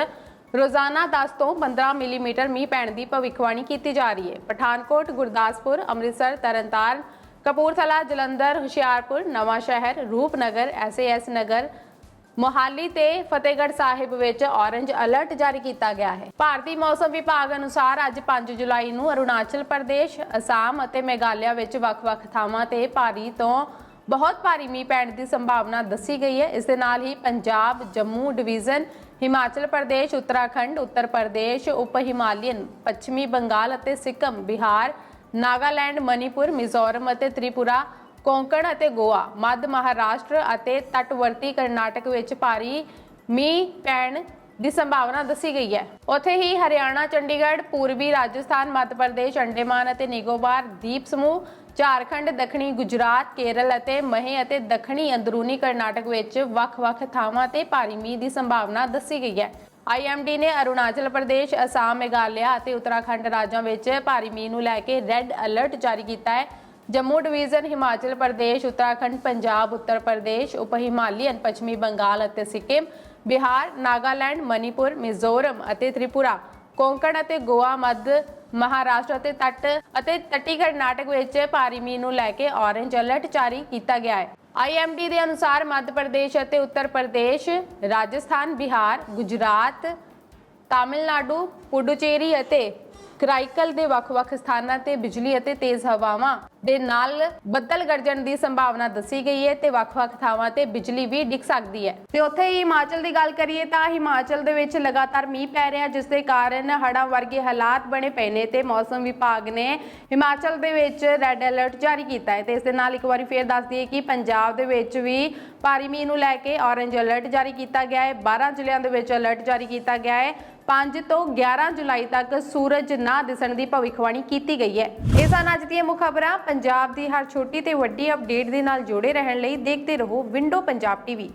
Speaker 1: ਰੋਜ਼ਾਨਾ 10 ਤੋਂ 15 ਮਿਲੀਮੀਟਰ ਮੀਂਹ ਪੈਣ ਦੀ ਭਵਿੱਖਬਾਣੀ ਕੀਤੀ ਜਾ ਰਹੀ ਹੈ। ਪਠਾਨਕੋਟ, ਗੁਰਦਾਸਪੁਰ, ਅੰਮ੍ਰਿਤਸਰ, ਤਰਨਤਾਰਨ, ਕਪੂਰਥਲਾ, ਜਲੰਧਰ, ਹੁਸ਼ਿਆਰਪੁਰ ਨਵਾਂ ਸ਼ਹਿਰ ਰੂਪਨਗਰ, ਐਸਏਐਸ ਨਗਰ, ਮੋਹਾਲੀ ਤੇ ਫਤਿਹਗੜ੍ਹ ਸਾਹਿਬ ਵਿੱਚ ਔਰੇਂਜ ਅਲਰਟ ਜਾਰੀ ਕੀਤਾ ਗਿਆ ਹੈ। ਭਾਰਤੀ ਮੌਸਮ ਵਿਭਾਗ ਅਨੁਸਾਰ ਅੱਜ 5 ਜੁਲਾਈ ਨੂੰ ਅਰੁਣਾਚਲ ਪ੍ਰਦੇਸ਼, ਅਸਾਮ ਅਤੇ ਮੇਘਾਲਿਆ ਵਿੱਚ ਵੱਖ-ਵੱਖ ਥਾਵਾਂ ਤੇ ਭਾਰੀ ਤੋਂ ਬਹੁਤ ਭਾਰੀ ਮੀਂਹ ਪੈਣ ਦੀ ਸੰਭਾਵਨਾ ਦੱਸੀ ਗਈ ਹੈ। ਇਸ ਦੇ ਨਾਲ ਹੀ ਪੰਜਾਬ, ਜੰਮੂ ਡਿਵੀਜ਼ਨ, ਹਿਮਾਚਲ ਪ੍ਰਦੇਸ਼, ਉੱਤਰਾਖੰਡ, ਉੱਤਰ ਪ੍ਰਦੇਸ਼, ਉਪ ਹਿਮਾਲੀਅਨ, ਪੱਛਮੀ ਬੰਗਾਲ ਅਤੇ ਸਿੱਕਮ, ਬਿਹਾਰ, ਨਾਗਾਲੈਂਡ, ਮਨੀਪੁਰ, ਮਿਜ਼ੋਰਮ ਅਤੇ ਤ੍ਰਿਪੁਰਾ, ਕੋਂਕਣ ਅਤੇ ਗੋਆ, ਮੱਧ ਮਹਾਰਾਸ਼ਟਰ ਅਤੇ ਤਟਵਰਤੀ ਕਰਨਾਟਕ ਵਿੱਚ ਭਾਰੀ ਮੀਂਹ ਪੈਣ ਦੀ ਸੰਭਾਵਨਾ ਦੱਸੀ ਗਈ ਹੈ। ਉੱਥੇ ਹੀ ਹਰਿਆਣਾ, ਚੰਡੀਗੜ੍ਹ, ਪੂਰਬੀ ਰਾਜਸਥਾਨ, ਮੱਧ ਪ੍ਰਦੇਸ਼, ਅੰਡੇਮਾਨ ਅਤੇ ਨਿਕੋਬਾਰ, ਦੀਪ ਸਮੂਹ ਝਾਰਖੰਡ ਦੱਖਣੀ ਗੁਜਰਾਤ ਕੇਰਲ ਅਤੇ ਮਹੇ ਅਤੇ ਦੱਖਣੀ ਅੰਦਰੂਨੀ ਕਰਨਾਟਕ ਵਿੱਚ ਵੱਖ-ਵੱਖ ਥਾਵਾਂ ਤੇ ਭਾਰੀ ਮੀਂਹ ਦੀ ਸੰਭਾਵਨਾ ਦੱਸੀ ਗਈ ਹੈ। ਆਈਐਮਡੀ ਨੇ ਅਰੁਣਾਚਲ ਪ੍ਰਦੇਸ਼, ਅਸਾਮ, ਮੇਘਾਲਿਆ ਅਤੇ ਉੱਤਰਾਖੰਡ ਰਾਜਾਂ ਵਿੱਚ ਭਾਰੀ ਮੀਂਹ ਨੂੰ ਲੈ ਕੇ ਰੈੱਡ ਅਲਰਟ ਜਾਰੀ ਕੀਤਾ ਹੈ। ਜੰਮੂ ਡਿਵੀਜ਼ਨ ਹਿਮਾਚਲ ਪ੍ਰਦੇਸ਼ ਉੱਤਰਾਖੰਡ ਪੰਜਾਬ ਉੱਤਰ ਪ੍ਰਦੇਸ਼ ਉਪ ਹਿਮਾਲੀਅਨ ਪੱਛਮੀ ਬੰਗਾਲ ਅਤੇ ਸਿੱਕਿਮ ਬਿਹਾਰ ਨਾਗਾਲੈਂਡ ਮਨੀਪੁਰ ਮਿਜ਼ੋਰਮ ਅਤੇ ਤ੍ਰਿਪੁਰਾ। ਕੋਂਕਣ ਅਤੇ ਗੋਆ ਮੱਧ ਮਹਾਰਾਸ਼ਟਰ ਅਤੇ ਤੱਟ ਅਤੇ ਤੱਟੀ ਕਰਨਾਟਕ ਵਿੱਚ ਭਾਰੀ ਮੀਂਹ ਨੂੰ ਲੈ ਕੇ ਔਰੇਂਜ ਅਲਰਟ ਜਾਰੀ ਕੀਤਾ ਗਿਆ ਹੈ। ਆਈਐਮਡੀ ਦੇ ਅਨੁਸਾਰ ਮੱਧ ਪ੍ਰਦੇਸ਼ ਅਤੇ ਉੱਤਰ ਪ੍ਰਦੇਸ਼, ਰਾਜਸਥਾਨ, ਬਿਹਾਰ, ਗੁਜਰਾਤ, ਤਾਮਿਲਨਾਡੂ, ਪੁਡੁਚੇਰੀ ਅਤੇ ਕਰਾਈਕਲ ਦੇ ਵੱਖ-ਵੱਖ ਸਥਾਨਾਂ ਤੇ ਬਿਜਲੀ ਅਤੇ ਤੇਜ਼ ਹਵਾਵਾਂ ਦੇ ਨਾਲ ਬੱਦਲ ਗਰਜਣ ਦੀ ਸੰਭਾਵਨਾ ਦੱਸੀ ਗਈ ਹੈ ਤੇ ਵੱਖ-ਵੱਖ ਥਾਵਾਂ ਤੇ ਬਿਜਲੀ ਵੀ ਡਿੱਗ ਸਕਦੀ ਹੈ। ਤੇ ਉੱਥੇ ਹੀ ਹਿਮਾਚਲ ਦੀ ਗੱਲ ਕਰੀਏ ਤਾਂ ਹਿਮਾਚਲ ਦੇ ਵਿੱਚ ਲਗਾਤਾਰ ਮੀਂਹ ਪੈ ਰਿਹਾ ਜਿਸ ਦੇ ਕਾਰਨ ਹੜ੍ਹਾਂ ਵਰਗੇ ਹਾਲਾਤ ਬਣੇ ਪਏ ਨੇ ਤੇ ਮੌਸਮ ਵਿਭਾਗ ਨੇ ਹਿਮਾਚਲ ਦੇ ਵਿੱਚ ਰੈੱਡ ਅਲਰਟ ਜਾਰੀ ਕੀਤਾ ਹੈ ਤੇ ਇਸ ਦੇ ਨਾਲ ਇੱਕ ਵਾਰੀ ਫੇਰ ਦੱਸ ਦਈਏ ਕਿ ਪੰਜਾਬ ਦੇ ਵਿੱਚ ਵੀ ਭਾਰੀ ਮੀਂਹ ਨੂੰ ਲੈ ਕੇ ਔਰੇਂਜ ਅਲਰਟ ਜਾਰੀ ਕੀਤਾ ਗਿਆ ਹੈ 12 ਜ਼ਿਲ੍ਹਿਆਂ ਦੇ ਵਿੱਚ ਅਲਰਟ ਜਾਰੀ ਕੀਤਾ ਗਿਆ ਹੈ। 5 ਤੋਂ 11 ਜੁਲਾਈ ਤੱਕ ਸੂਰਜ ਨਾ ਦਿਸਣ ਦੀ ਭਵਿੱਖਬਾਣੀ ਕੀਤੀ ਗਈ ਹੈ। ਇਹ ਸਨ ਅੱਜ ਦੀਆਂ ਮੁੱਖ ਖਬਰਾਂ। ਪੰਜਾਬ ਦੀ ਹਰ ਛੋਟੀ ਤੇ ਵੱਡੀ ਅਪਡੇਟ ਦੇ ਨਾਲ ਜੁੜੇ ਰਹਿਣ ਲਈ ਦੇਖਦੇ ਰਹੋ ਵਿੰਡੋ ਪੰਜਾਬ ਟੀਵੀ।